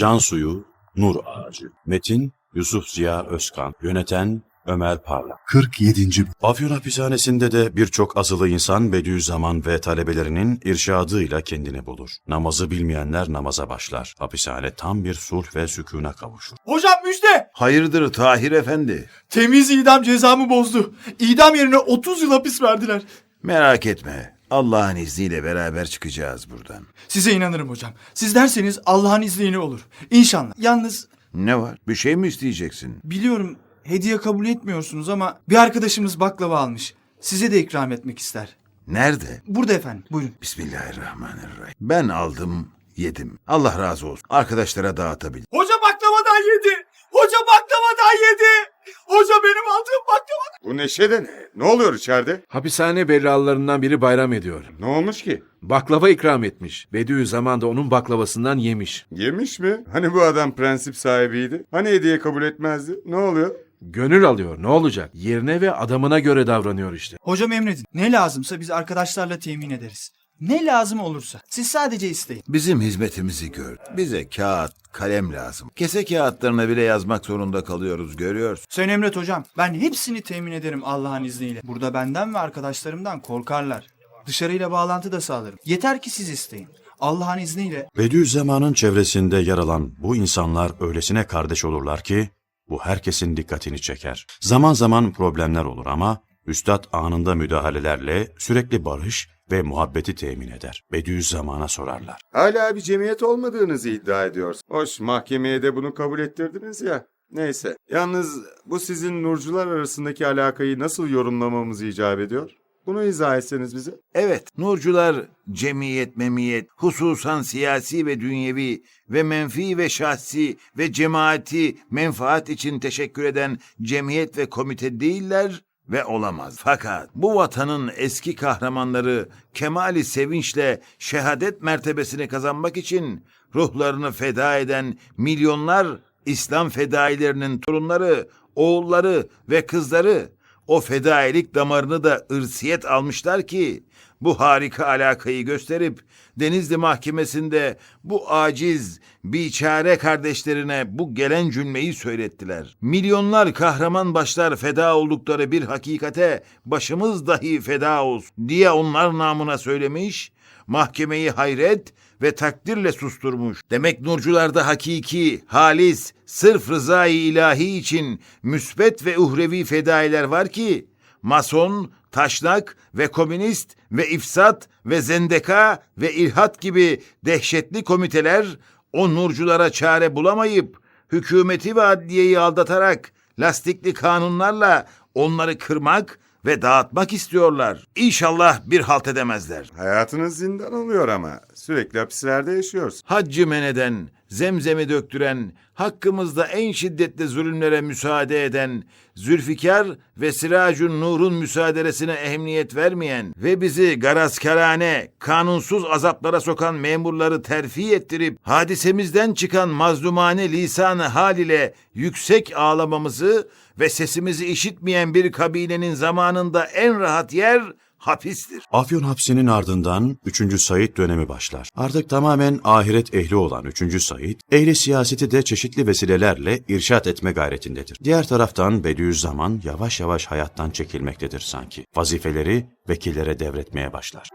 Can Suyu, Nur Ağacı. Metin, Yusuf Ziya Özkan. Yöneten, Ömer Parlak. 47. Afyon hapishanesinde de birçok azılı insan Bediüzzaman ve talebelerinin irşadıyla kendini bulur. Namazı bilmeyenler namaza başlar. Hapishane tam bir sulh ve sükûna kavuşur. Hocam müjde! Hayırdır Tahir Efendi? Temiz idam cezamı bozdu. İdam yerine 30 yıl hapis verdiler. Merak etme. Allah'ın izniyle beraber çıkacağız buradan. Size inanırım hocam. Siz derseniz Allah'ın izniyle olur. İnşallah. Yalnız Ne var? Bir şey mi isteyeceksin? biliyorum hediye kabul etmiyorsunuz ama bir arkadaşımız baklava almış. Size de ikram etmek ister. Nerede? Burada efendim. Buyurun. Bismillahirrahmanirrahim. Ben aldım, yedim. Allah razı olsun. Arkadaşlara dağıtabilir. Hoca baklavadan yedi. Hoca baklavadan yedi. Hoca benim aldığım baklava. Bu neşe de ne? Ne oluyor içeride? Hapishane bellalarından biri bayram ediyor. Ne olmuş ki? Baklava ikram etmiş. Bediüzzaman da onun baklavasından yemiş. Yemiş mi? Hani bu adam prensip sahibiydi? Hani hediye kabul etmezdi? Ne oluyor? Gönül alıyor ne olacak? Yerine ve adamına göre davranıyor işte. Hocam emredin. Ne lazımsa biz arkadaşlarla temin ederiz. Ne lazım olursa. Siz sadece isteyin. Bizim hizmetimizi gör. Bize kağıt, kalem lazım. Kese kağıtlarına bile yazmak zorunda kalıyoruz görüyorsun. Sen emret hocam. Ben hepsini temin ederim Allah'ın izniyle. Burada benden ve arkadaşlarımdan korkarlar. Dışarıyla bağlantı da sağlarım. Yeter ki siz isteyin. Allah'ın izniyle Bediüzzaman'ın çevresinde yer alan bu insanlar öylesine kardeş olurlar ki bu herkesin dikkatini çeker. Zaman zaman problemler olur ama Üstad anında müdahalelerle sürekli barış ve muhabbeti temin eder. Bediüzzaman'a sorarlar. Hala bir cemiyet olmadığınızı iddia ediyorsun. Hoş mahkemeye de bunu kabul ettirdiniz ya. Neyse. Yalnız bu sizin nurcular arasındaki alakayı nasıl yorumlamamız icap ediyor? Bunu izah etseniz bize. Evet, nurcular cemiyet, memiyet, hususan siyasi ve dünyevi ve menfi ve şahsi ve cemaati menfaat için teşekkür eden cemiyet ve komite değiller ve olamaz. Fakat bu vatanın eski kahramanları kemali sevinçle şehadet mertebesini kazanmak için ruhlarını feda eden milyonlar İslam fedailerinin torunları, oğulları ve kızları o fedailik damarını da ırsiyet almışlar ki bu harika alakayı gösterip Denizli Mahkemesi'nde bu aciz, biçare kardeşlerine bu gelen cümleyi söylettiler. Milyonlar kahraman başlar feda oldukları bir hakikate başımız dahi feda olsun diye onlar namına söylemiş, mahkemeyi hayret ve takdirle susturmuş. Demek nurcularda hakiki, halis, sırf rızayı ilahi için müsbet ve uhrevi fedailer var ki, mason, taşnak ve komünist ve ifsat ve zendeka ve ilhat gibi dehşetli komiteler o nurculara çare bulamayıp hükümeti ve adliyeyi aldatarak lastikli kanunlarla onları kırmak ve dağıtmak istiyorlar. İnşallah bir halt edemezler. Hayatınız zindan oluyor ama. Sürekli hapislerde yaşıyorsun. Haccı men eden, zemzemi döktüren, hakkımızda en şiddetli zulümlere müsaade eden, Zülfikar ve Siracun Nur'un müsaaderesine ehemmiyet vermeyen ve bizi garazkarane, kanunsuz azaplara sokan memurları terfi ettirip hadisemizden çıkan mazlumane lisanı hal ile yüksek ağlamamızı ve sesimizi işitmeyen bir kabilenin zamanında en rahat yer hapistir. Afyon hapsinin ardından 3. Said dönemi başlar. Artık tamamen ahiret ehli olan 3. Said, ehli siyaseti de çeşitli vesilelerle irşat etme gayretindedir. Diğer taraftan Bediüzzaman yavaş yavaş hayattan çekilmektedir sanki. Vazifeleri vekillere devretmeye başlar.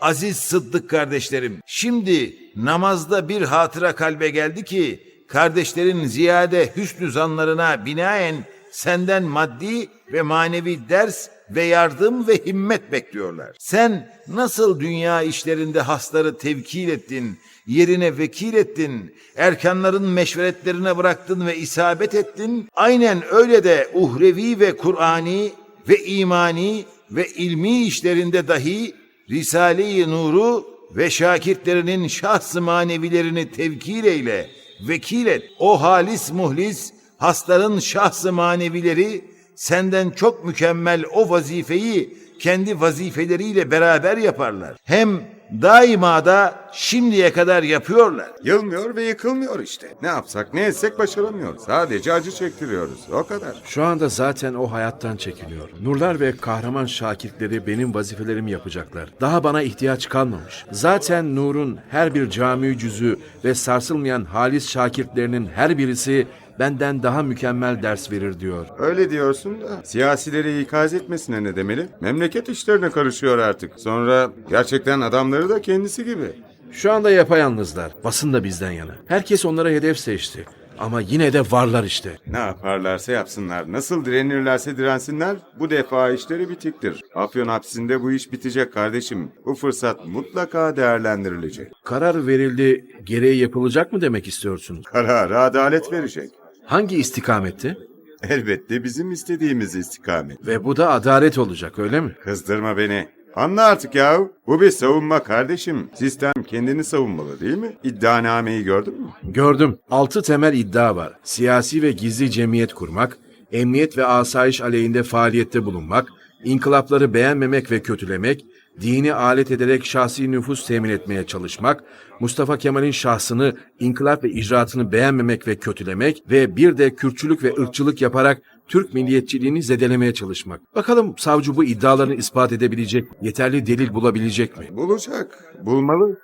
Aziz Sıddık kardeşlerim, şimdi namazda bir hatıra kalbe geldi ki, kardeşlerin ziyade hüsnü zanlarına binaen senden maddi ve manevi ders ve yardım ve himmet bekliyorlar. Sen nasıl dünya işlerinde hasları tevkil ettin, yerine vekil ettin, erkanların meşveretlerine bıraktın ve isabet ettin, aynen öyle de uhrevi ve Kur'ani ve imani ve ilmi işlerinde dahi Risale-i Nur'u ve şakirtlerinin şahs-ı manevilerini tevkil eyle, vekil et. O halis muhlis, hasların şahs-ı manevileri senden çok mükemmel o vazifeyi kendi vazifeleriyle beraber yaparlar. Hem Daima da şimdiye kadar yapıyorlar. Yılmıyor ve yıkılmıyor işte. Ne yapsak ne etsek başaramıyoruz. Sadece acı çektiriyoruz. O kadar. Şu anda zaten o hayattan çekiliyor. Nurlar ve kahraman şakirtleri benim vazifelerimi yapacaklar. Daha bana ihtiyaç kalmamış. Zaten Nur'un her bir cami cüzü ve sarsılmayan halis şakirtlerinin her birisi benden daha mükemmel ders verir diyor. Öyle diyorsun da siyasileri ikaz etmesine ne demeli? Memleket işlerine karışıyor artık. Sonra gerçekten adamları da kendisi gibi. Şu anda yapayalnızlar. Basın da bizden yana. Herkes onlara hedef seçti. Ama yine de varlar işte. Ne yaparlarsa yapsınlar, nasıl direnirlerse dirensinler, bu defa işleri bitiktir. Afyon hapsinde bu iş bitecek kardeşim. Bu fırsat mutlaka değerlendirilecek. Karar verildi, gereği yapılacak mı demek istiyorsunuz? Kararı adalet verecek. Hangi istikamette? Elbette bizim istediğimiz istikamet. Ve bu da adalet olacak öyle mi? Kızdırma beni. Anla artık yahu. Bu bir savunma kardeşim. Sistem kendini savunmalı değil mi? İddianameyi gördün mü? Gördüm. Altı temel iddia var. Siyasi ve gizli cemiyet kurmak, emniyet ve asayiş aleyhinde faaliyette bulunmak, inkılapları beğenmemek ve kötülemek, dini alet ederek şahsi nüfus temin etmeye çalışmak, Mustafa Kemal'in şahsını, inkılap ve icraatını beğenmemek ve kötülemek ve bir de Kürtçülük ve ırkçılık yaparak Türk milliyetçiliğini zedelemeye çalışmak. Bakalım savcı bu iddialarını ispat edebilecek, yeterli delil bulabilecek mi? Bulacak. Bulmalı.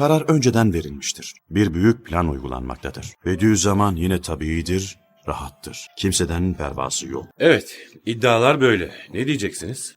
Karar önceden verilmiştir. Bir büyük plan uygulanmaktadır. Bediüzzaman yine tabiidir, rahattır. Kimseden pervası yok. Evet, iddialar böyle. Ne diyeceksiniz?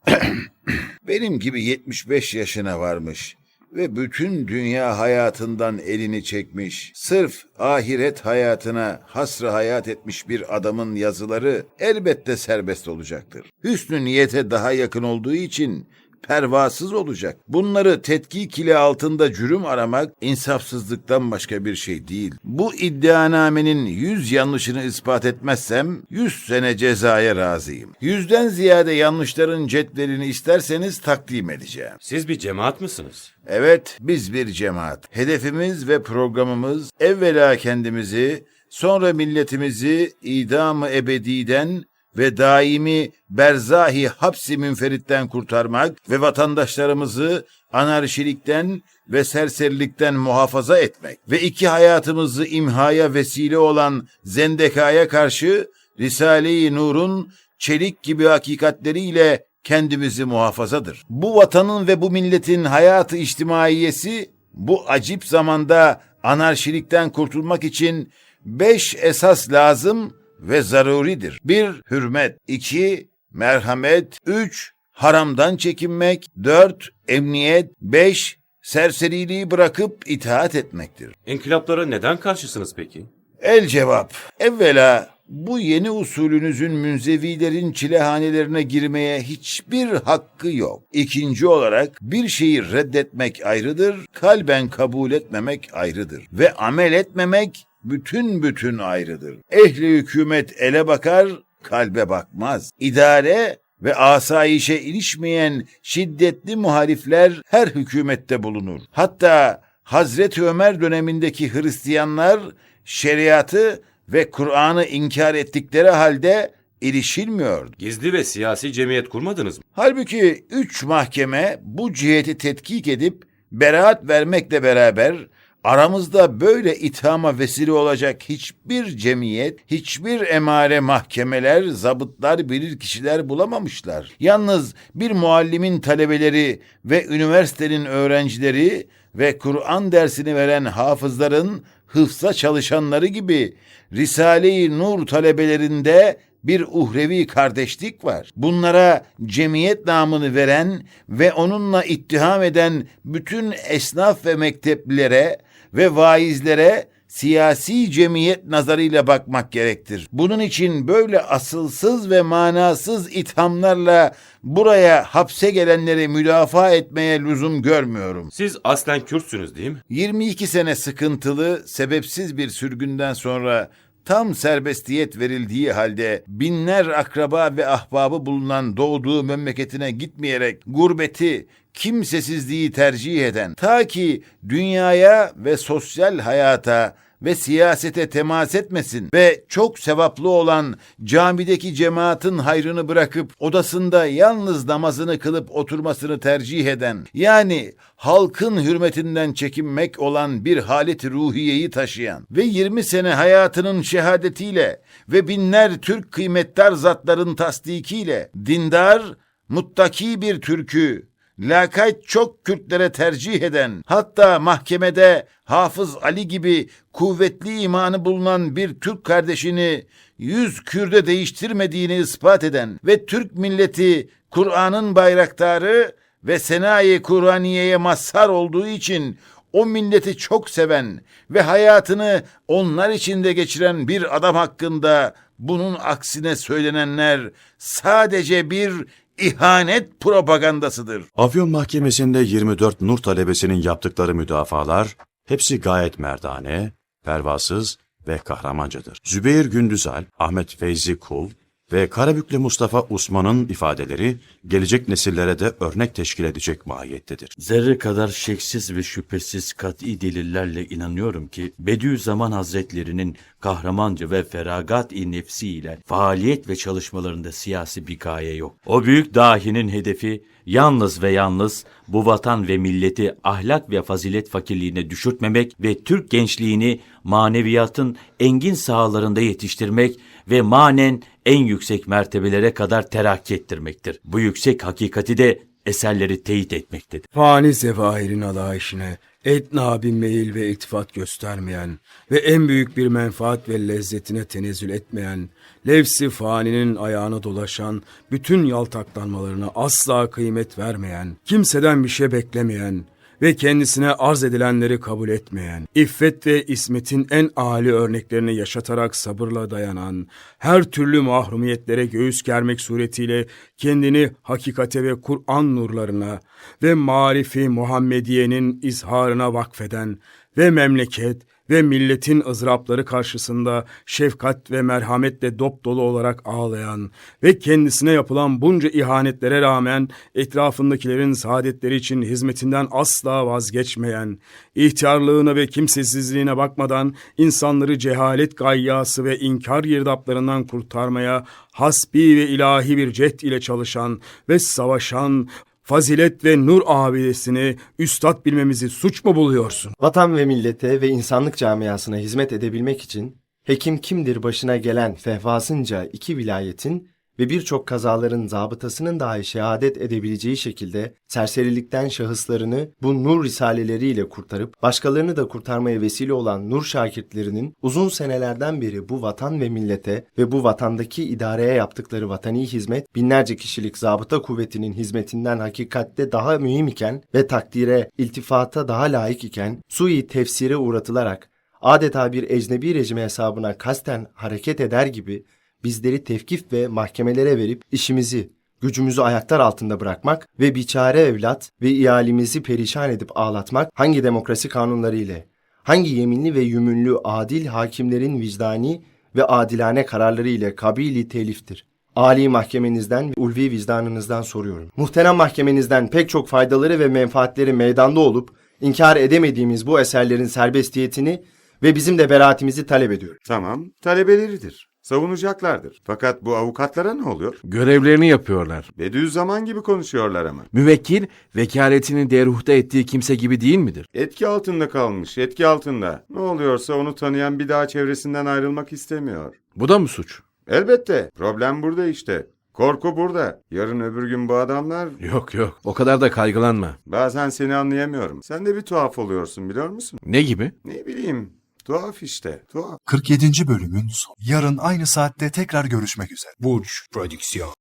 Benim gibi 75 yaşına varmış ve bütün dünya hayatından elini çekmiş, sırf ahiret hayatına hasrı hayat etmiş bir adamın yazıları elbette serbest olacaktır. Hüsnü niyete daha yakın olduğu için pervasız olacak. Bunları tetkik ile altında cürüm aramak insafsızlıktan başka bir şey değil. Bu iddianamenin yüz yanlışını ispat etmezsem yüz sene cezaya razıyım. Yüzden ziyade yanlışların cetvelini isterseniz takdim edeceğim. Siz bir cemaat mısınız? Evet, biz bir cemaat. Hedefimiz ve programımız evvela kendimizi, sonra milletimizi idam-ı ebediden ve daimi berzahi hapsi münferitten kurtarmak ve vatandaşlarımızı anarşilikten ve serserilikten muhafaza etmek ve iki hayatımızı imhaya vesile olan zendekaya karşı Risale-i Nur'un çelik gibi hakikatleriyle kendimizi muhafazadır. Bu vatanın ve bu milletin hayatı içtimaiyesi bu acip zamanda anarşilikten kurtulmak için beş esas lazım ve zaruridir. Bir, hürmet. iki merhamet. Üç, haramdan çekinmek. Dört, emniyet. Beş, serseriliği bırakıp itaat etmektir. İnkılaplara neden karşısınız peki? El cevap. Evvela bu yeni usulünüzün münzevilerin çilehanelerine girmeye hiçbir hakkı yok. İkinci olarak bir şeyi reddetmek ayrıdır, kalben kabul etmemek ayrıdır. Ve amel etmemek bütün bütün ayrıdır. Ehli hükümet ele bakar, kalbe bakmaz. İdare ve asayişe ilişmeyen şiddetli muhalifler her hükümette bulunur. Hatta Hazreti Ömer dönemindeki Hristiyanlar şeriatı ve Kur'an'ı inkar ettikleri halde ilişilmiyordu. Gizli ve siyasi cemiyet kurmadınız mı? Halbuki üç mahkeme bu ciheti tetkik edip beraat vermekle beraber aramızda böyle ithama vesile olacak hiçbir cemiyet, hiçbir emare mahkemeler, zabıtlar, bilir kişiler bulamamışlar. Yalnız bir muallimin talebeleri ve üniversitenin öğrencileri ve Kur'an dersini veren hafızların hıfza çalışanları gibi Risale-i Nur talebelerinde bir uhrevi kardeşlik var. Bunlara cemiyet namını veren ve onunla ittiham eden bütün esnaf ve mekteplilere ve vaizlere siyasi cemiyet nazarıyla bakmak gerektir. Bunun için böyle asılsız ve manasız ithamlarla buraya hapse gelenleri müdafaa etmeye lüzum görmüyorum. Siz aslen Kürtsünüz değil mi? 22 sene sıkıntılı, sebepsiz bir sürgünden sonra tam serbestiyet verildiği halde binler akraba ve ahbabı bulunan doğduğu memleketine gitmeyerek gurbeti, kimsesizliği tercih eden, ta ki dünyaya ve sosyal hayata ve siyasete temas etmesin ve çok sevaplı olan camideki cemaatin hayrını bırakıp odasında yalnız namazını kılıp oturmasını tercih eden yani halkın hürmetinden çekinmek olan bir halet ruhiyeyi taşıyan ve 20 sene hayatının şehadetiyle ve binler Türk kıymetdar zatların tasdikiyle dindar, muttaki bir Türk'ü lakayt çok Kürtlere tercih eden, hatta mahkemede Hafız Ali gibi kuvvetli imanı bulunan bir Türk kardeşini yüz Kürde değiştirmediğini ispat eden ve Türk milleti Kur'an'ın bayraktarı ve senayi Kur'aniye'ye mazhar olduğu için o milleti çok seven ve hayatını onlar içinde geçiren bir adam hakkında bunun aksine söylenenler sadece bir ihanet propagandasıdır. Afyon Mahkemesi'nde 24 Nur talebesinin yaptıkları müdafalar hepsi gayet merdane, pervasız ve kahramancadır. Zübeyir Gündüzal, Ahmet Feyzi Kul ve Karabüklü Mustafa Usman'ın ifadeleri gelecek nesillere de örnek teşkil edecek mahiyettedir. Zerre kadar şeksiz ve şüphesiz kat'i delillerle inanıyorum ki Bediüzzaman Hazretlerinin kahramanca ve feragat-i nefsi ile faaliyet ve çalışmalarında siyasi bir gaye yok. O büyük dahinin hedefi yalnız ve yalnız bu vatan ve milleti ahlak ve fazilet fakirliğine düşürtmemek ve Türk gençliğini maneviyatın engin sahalarında yetiştirmek ve manen en yüksek mertebelere kadar terakki ettirmektir. Bu yüksek hakikati de eserleri teyit etmektedir. Fani zevahirin alayişine, etna bir meyil ve iltifat göstermeyen ve en büyük bir menfaat ve lezzetine tenezzül etmeyen, levsi faninin ayağına dolaşan, bütün yaltaklanmalarına asla kıymet vermeyen, kimseden bir şey beklemeyen, ve kendisine arz edilenleri kabul etmeyen, iffet ve ismetin en âli örneklerini yaşatarak sabırla dayanan, her türlü mahrumiyetlere göğüs germek suretiyle kendini hakikate ve Kur'an nurlarına ve marifi Muhammediye'nin izharına vakfeden ve memleket ve milletin ızdırapları karşısında şefkat ve merhametle dop dolu olarak ağlayan ve kendisine yapılan bunca ihanetlere rağmen etrafındakilerin saadetleri için hizmetinden asla vazgeçmeyen, ihtiyarlığına ve kimsesizliğine bakmadan insanları cehalet gayyası ve inkar girdaplarından kurtarmaya hasbi ve ilahi bir cehd ile çalışan ve savaşan, fazilet ve nur abidesini üstad bilmemizi suç mu buluyorsun? Vatan ve millete ve insanlık camiasına hizmet edebilmek için hekim kimdir başına gelen fehvasınca iki vilayetin ve birçok kazaların zabıtasının dahi şehadet edebileceği şekilde serserilikten şahıslarını bu nur risaleleriyle kurtarıp başkalarını da kurtarmaya vesile olan nur şakirtlerinin uzun senelerden beri bu vatan ve millete ve bu vatandaki idareye yaptıkları vatani hizmet binlerce kişilik zabıta kuvvetinin hizmetinden hakikatte daha mühim iken ve takdire, iltifata daha layık iken sui tefsire uğratılarak adeta bir ecnebi rejime hesabına kasten hareket eder gibi bizleri tevkif ve mahkemelere verip işimizi, gücümüzü ayaklar altında bırakmak ve biçare evlat ve ihalimizi perişan edip ağlatmak hangi demokrasi kanunları ile, hangi yeminli ve yümünlü adil hakimlerin vicdani ve adilane kararları ile kabili teliftir. Ali mahkemenizden ve ulvi vicdanınızdan soruyorum. Muhterem mahkemenizden pek çok faydaları ve menfaatleri meydanda olup inkar edemediğimiz bu eserlerin serbestiyetini ve bizim de beraatimizi talep ediyorum. Tamam, talebeleridir. Savunacaklardır. Fakat bu avukatlara ne oluyor? Görevlerini yapıyorlar. Bediüzzaman gibi konuşuyorlar ama. Müvekkil, vekaletini deruhta ettiği kimse gibi değil midir? Etki altında kalmış, etki altında. Ne oluyorsa onu tanıyan bir daha çevresinden ayrılmak istemiyor. Bu da mı suç? Elbette, problem burada işte. Korku burada. Yarın öbür gün bu adamlar... Yok yok, o kadar da kaygılanma. Bazen seni anlayamıyorum. Sen de bir tuhaf oluyorsun biliyor musun? Ne gibi? Ne bileyim, tuhaf işte, tuhaf. 47. bölümün son. Yarın aynı saatte tekrar görüşmek üzere. Burç Prodüksiyon.